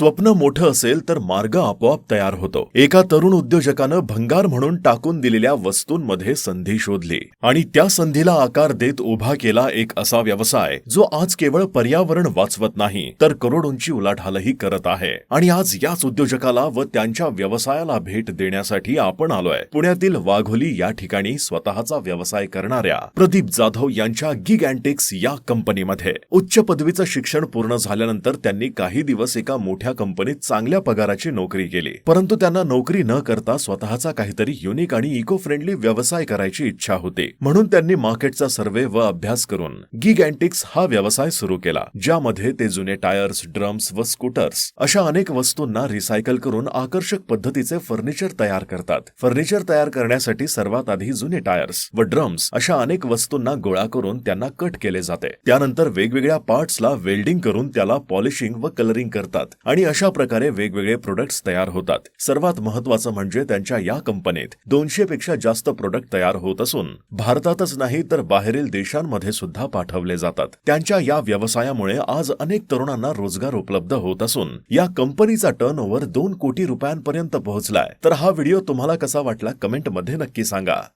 स्वप्न मोठं असेल तर मार्ग आपोआप तयार होतो. एका तरुण उद्योजकानं भंगार म्हणून टाकून दिलेल्या वस्तूंमध्ये संधी शोधली. आणि त्या संधीला आकार देत उभा केला एक असा व्यवसाय जो आज केवळ पर्यावरण वाचवत नाही तर करोडोंची उलाढालही करत आहे. आणि आज याच उद्योजकाला व त्यांच्या व्यवसायाला भेट देण्यासाठी आपण आलोय. पुण्यातील वाघोली या ठिकाणी स्वतःचा व्यवसाय करणाऱ्या प्रदीप जाधव यांच्या गिग अँटिक्स या कंपनीमध्ये. उच्च पदवीचं शिक्षण पूर्ण झाल्यानंतर त्यांनी काही दिवस एका मोठ्या कंपनीत चांगल्या पगाराची नोकरी केली. परंतु त्यांना नोकरी न करता स्वतःचा काहीतरी युनिक आणि इको फ्रेंडली व्यवसाय करायची इच्छा होती. म्हणून त्यांनी मार्केटचा सर्वे व अभ्यास करून गिग अँटिक्स हा व्यवसाय सुरू केला ज्यामध्ये ते जुने टायर्स ड्रम्स व स्कूटर्स अशा अनेक वस्तूंना रिसायकल करून आकर्षक पद्धतीचे फर्निचर तयार करतात. फर्निचर तयार करण्यासाठी सर्वात आधी जुने टायर्स व ड्रम्स अशा अनेक वस्तूंना गोळा करून त्यांना कट केले जाते. त्यानंतर वेगवेगळ्या पार्ट्सला वेल्डिंग करून त्याला पॉलिशिंग व कलरिंग करतात आणि अशा प्रकारे वेगवेगळे प्रोडक्ट्स तयार होतात. सर्वात महत्वाचं म्हणजे त्यांच्या या कंपनीत दोनशे पेक्षा जास्त प्रोडक्ट तयार होत असून भारतातच नाही तर बाहेरील देशांमध्ये सुद्धा पाठवले जातात. त्यांच्या या व्यवसायामुळे आज अनेक तरुणांना रोजगार उपलब्ध होत असून या कंपनीचा टर्न ओव्हर दोन कोटी रुपयांपर्यंत पोहोचलाय. तर हा व्हिडिओ तुम्हाला कसा वाटला कमेंटमध्ये नक्की सांगा.